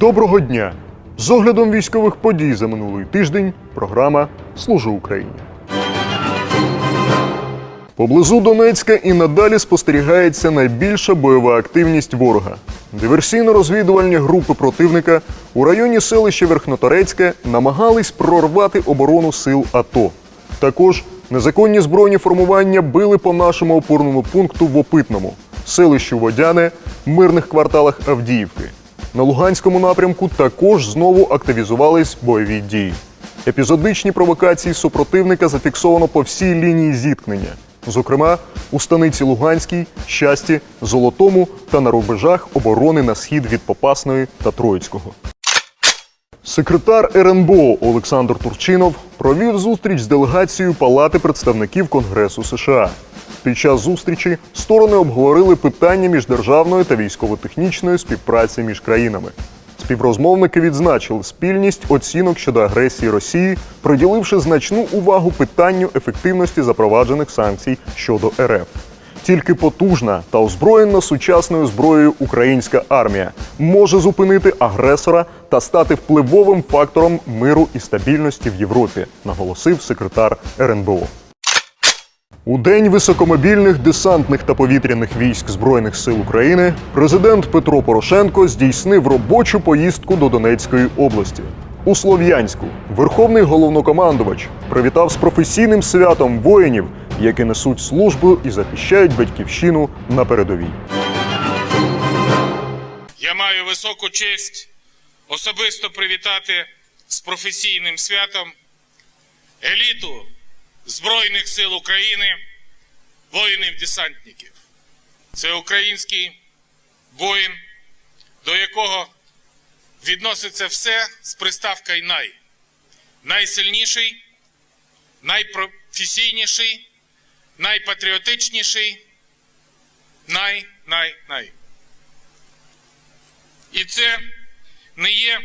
Доброго дня! З оглядом військових подій за минулий тиждень програма Служу Україні. Поблизу Донецька і надалі спостерігається найбільша бойова активність ворога. Диверсійно-розвідувальні групи противника у районі селища Верхноторецьке намагались прорвати оборону сил АТО. Також незаконні збройні формування били по нашому опорному пункту в Опитному, селищу Водяне, мирних кварталах Авдіївки. На Луганському напрямку також знову активізувались бойові дії. Епізодичні провокації супротивника зафіксовано по всій лінії зіткнення, зокрема у станиці Луганській, Щасті, Золотому та на рубежах оборони на схід від Попасної та Троїцького. Секретар РНБО Олександр Турчинов провів зустріч з делегацією Палати представників Конгресу США. Під час зустрічі сторони обговорили питання міждержавної та військово-технічної співпраці між країнами. Співрозмовники відзначили спільність оцінок щодо агресії Росії, приділивши значну увагу питанню ефективності запроваджених санкцій щодо РФ. Тільки потужна та озброєна сучасною зброєю українська армія може зупинити агресора та стати впливовим фактором миру і стабільності в Європі, наголосив секретар РНБО. У день високомобільних десантних та повітряних військ Збройних сил України президент Петро Порошенко здійснив робочу поїздку до Донецької області. У Слов'янську верховний головнокомандувач привітав з професійним святом воїнів, які несуть службу і захищають батьківщину на передовій. Я маю високу честь особисто привітати з професійним святом еліту Збройних сил України, воїнів-десантників. Це український воїн, до якого відноситься все з приставкою най. Найсильніший, найпрофесійніший, найпатріотичніший, най-най-най. І це не є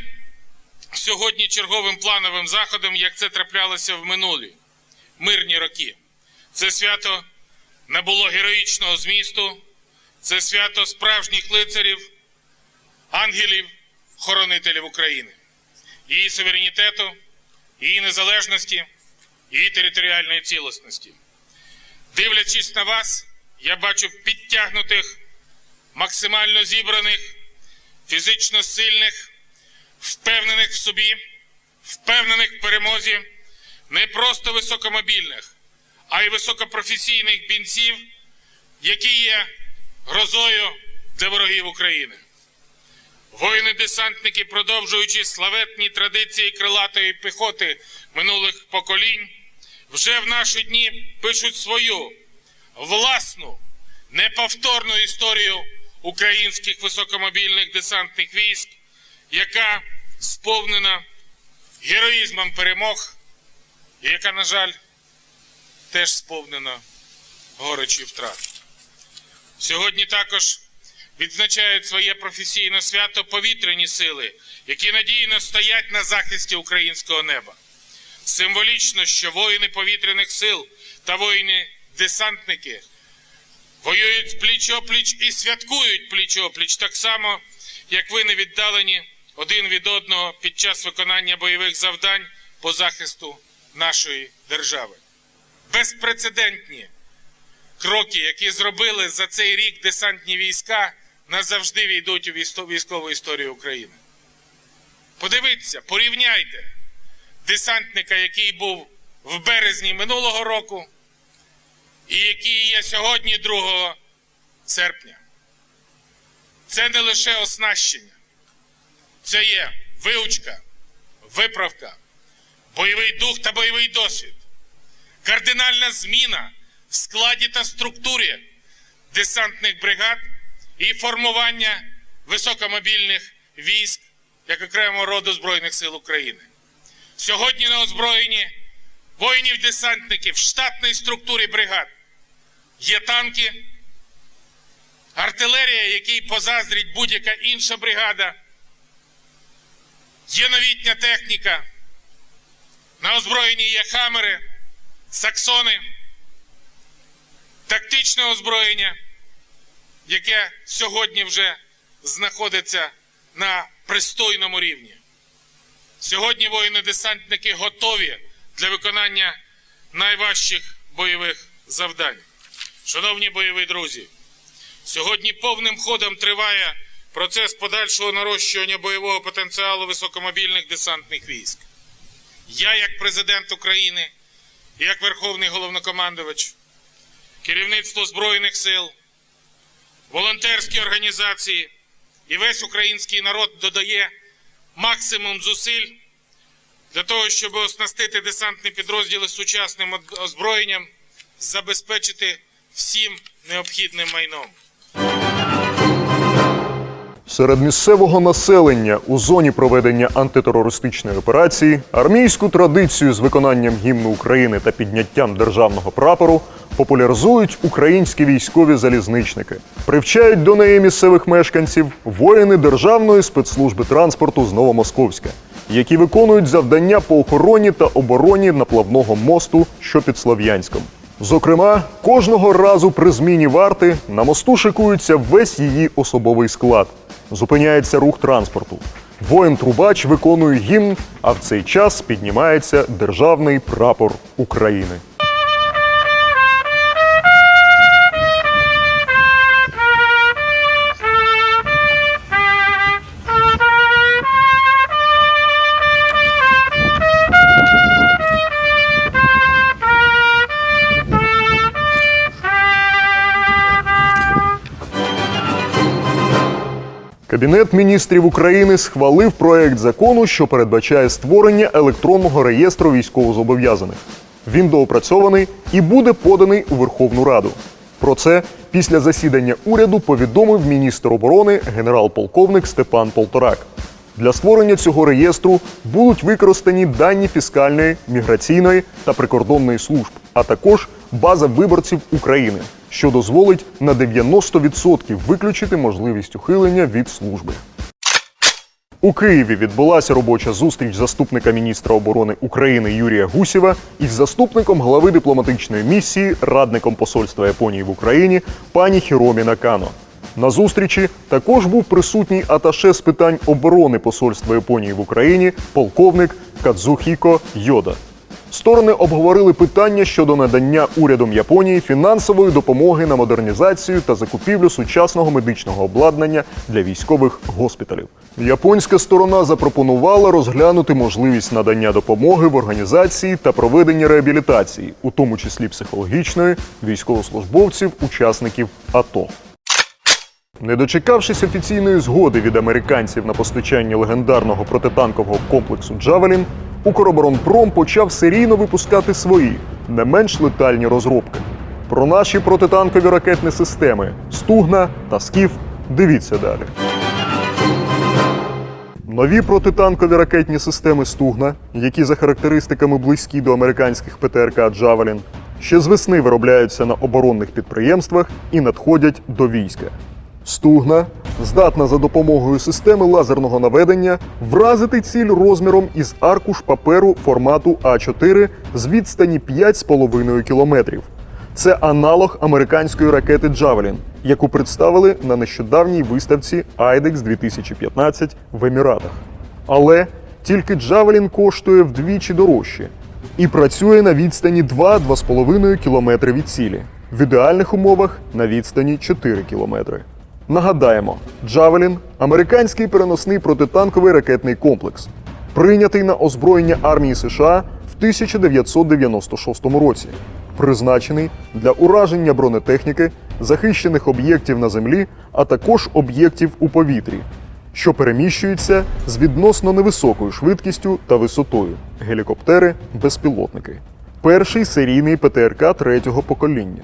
сьогодні черговим плановим заходом, як це траплялося в минулі мирні роки. Це свято не було героїчного змісту, це свято справжніх лицарів, ангелів, хоронителів України, її суверенітету, її незалежності, її територіальної цілісності. Дивлячись на вас, я бачу підтягнутих, максимально зібраних фізично сильних, впевнених в собі, впевнених в перемозі, не просто високомобільних, а й високопрофесійних бійців, які є грозою для ворогів України. Воїни-десантники, продовжуючи славетні традиції крилатої піхоти минулих поколінь, вже в наші дні пишуть свою власну неповторну історію українських високомобільних десантних військ, яка сповнена героїзмом перемог, і яка, на жаль, теж сповнена горечі втрат. Сьогодні також відзначають своє професійне свято повітряні сили, які надійно стоять на захисті українського неба. Символічно, що воїни повітряних сил та воїни-десантники воюють пліч-опліч і святкують пліч-опліч так само, як ви не віддалені один від одного під час виконання бойових завдань по захисту нашої держави. Безпрецедентні кроки, які зробили за цей рік десантні війська, назавжди війдуть у військову історію України. Подивіться, порівняйте десантника, який був в березні минулого року, і який є сьогодні 2 серпня. Це не лише оснащення, це є виучка, виправка, бойовий дух та бойовий досвід, кардинальна зміна в складі та структурі десантних бригад і формування високомобільних військ як окремого роду Збройних сил України. Сьогодні на озброєнні воїнів-десантників в штатній структурі бригад є танки, артилерія, якій позаздрить будь-яка інша бригада, є новітня техніка, на озброєнні є хамери, саксони, тактичне озброєння, яке сьогодні вже знаходиться на пристойному рівні. Сьогодні воїни-десантники готові для виконання найважчих бойових завдань. Шановні бойові друзі, сьогодні повним ходом триває процес подальшого нарощування бойового потенціалу високомобільних десантних військ. Я, як президент України, як Верховний головнокомандувач, керівництво Збройних сил, волонтерські організації і весь український народ додає максимум зусиль для того, щоб оснастити десантні підрозділи сучасним озброєнням, забезпечити всім необхідним майном. Серед місцевого населення у зоні проведення антитерористичної операції армійську традицію з виконанням гімну України та підняттям державного прапору популяризують українські військові залізничники. Привчають до неї місцевих мешканців воїни Державної спецслужби транспорту з Новомосковська, які виконують завдання по охороні та обороні наплавного мосту, що під Слов'янськом. Зокрема, кожного разу при зміні варти на мосту шикується весь її особовий склад. Зупиняється рух транспорту. Воїн-трубач виконує гімн, а в цей час піднімається державний прапор України. Кабінет міністрів України схвалив проект закону, що передбачає створення електронного реєстру військовозобов'язаних. Він доопрацьований і буде поданий у Верховну Раду. Про це після засідання уряду повідомив міністр оборони генерал-полковник Степан Полторак. Для створення цього реєстру будуть використані дані фіскальної, міграційної та прикордонної служб, а також база виборців України, що дозволить на 90% виключити можливість ухилення від служби. У Києві відбулася робоча зустріч заступника міністра оборони України Юрія Гусєва із заступником глави дипломатичної місії, радником посольства Японії в Україні пані Хіромі Накано. На зустрічі також був присутній аташе з питань оборони посольства Японії в Україні, полковник Кадзухіко Йода. Сторони обговорили питання щодо надання урядом Японії фінансової допомоги на модернізацію та закупівлю сучасного медичного обладнання для військових госпіталів. Японська сторона запропонувала розглянути можливість надання допомоги в організації та проведенні реабілітації, у тому числі психологічної, військовослужбовців, учасників АТО. Не дочекавшись офіційної згоди від американців на постачання легендарного протитанкового комплексу Джавелін, Укроборонпром почав серійно випускати свої, не менш летальні розробки. Про наші протитанкові ракетні системи Стугна та Скіф дивіться далі. Нові протитанкові ракетні системи Стугна, які за характеристиками близькі до американських ПТРК Джавелін, ще з весни виробляються на оборонних підприємствах і надходять до війська. Стугна здатна за допомогою системи лазерного наведення вразити ціль розміром із аркуш паперу формату А4 з відстані 5,5 кілометрів. Це аналог американської ракети Джавелін, яку представили на нещодавній виставці IDEX 2015 в Еміратах. Але тільки Джавелін коштує вдвічі дорожче і працює на відстані 2-2,5 кілометри від цілі. В ідеальних умовах на відстані 4 кілометри. Нагадаємо, Джавелін американський переносний протитанковий ракетний комплекс, прийнятий на озброєння армії США в 1996 році, призначений для ураження бронетехніки, захищених об'єктів на землі, а також об'єктів у повітрі, що переміщуються з відносно невисокою швидкістю та висотою гелікоптери, безпілотники. Перший серійний ПТРК третього покоління.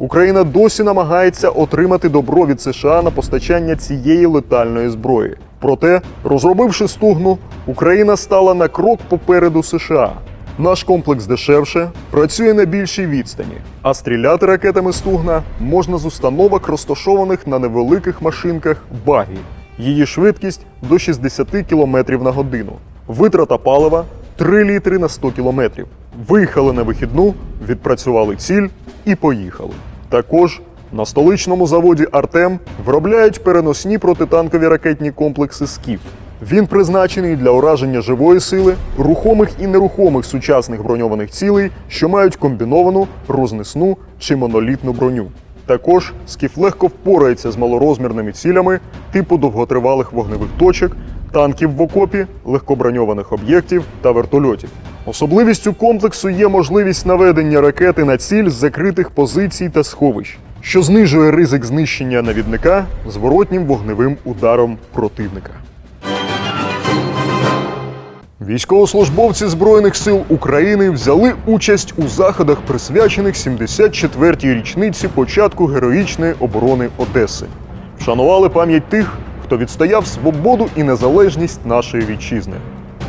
Україна досі намагається отримати добро від США на постачання цієї летальної зброї. Проте, розробивши стугну, Україна стала на крок попереду США. Наш комплекс дешевше, працює на більшій відстані, а стріляти ракетами стугна можна з установок, розташованих на невеликих машинках багі. Її швидкість до 60 км на годину. Витрата палива 3 літри на 100 км. Виїхали на вихідну, відпрацювали ціль і поїхали. Також на столичному заводі Артем виробляють переносні протитанкові ракетні комплекси Скіф. Він призначений для ураження живої сили, рухомих і нерухомих сучасних броньованих цілей, що мають комбіновану, рознесну чи монолітну броню. Також скіф легко впорається з малорозмірними цілями типу довготривалих вогневих точок, танків в окопі, легкоброньованих об'єктів та вертольотів. Особливістю комплексу є можливість наведення ракети на ціль з закритих позицій та сховищ, що знижує ризик знищення навідника зворотнім вогневим ударом противника. Військовослужбовці Збройних сил України взяли участь у заходах, присвячених 74-й річниці початку героїчної оборони Одеси. Вшанували пам'ять тих, хто відстояв свободу і незалежність нашої вітчизни.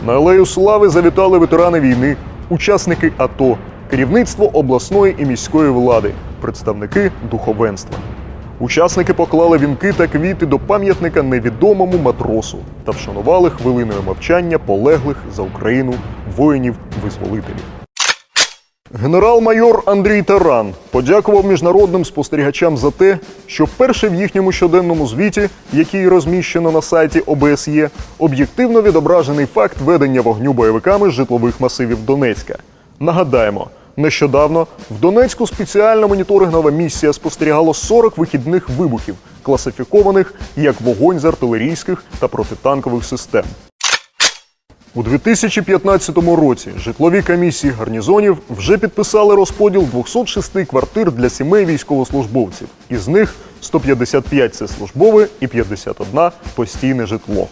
На алею слави завітали ветерани війни, учасники АТО, керівництво обласної і міської влади, представники духовенства. Учасники поклали вінки та квіти до пам'ятника невідомому матросу та вшанували хвилиною мовчання полеглих за Україну воїнів-визволителів. Генерал-майор Андрій Таран подякував міжнародним спостерігачам за те, що вперше в їхньому щоденному звіті, який розміщено на сайті ОБСЄ, об'єктивно відображений факт ведення вогню бойовиками з житлових масивів Донецька. Нагадаємо, нещодавно в Донецьку спеціальна моніторингова місія спостерігала 40 вихідних вибухів, класифікованих як вогонь з артилерійських та протитанкових систем. У 2015 році житлові комісії гарнізонів вже підписали розподіл 206 квартир для сімей військовослужбовців. Із них 155 – це службове і 51 – постійне житло.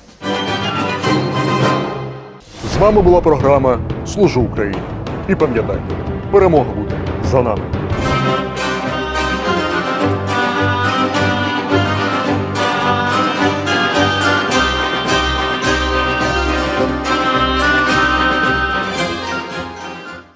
З вами була програма Служу Україні. І пам'ятайте, перемога буде за нами.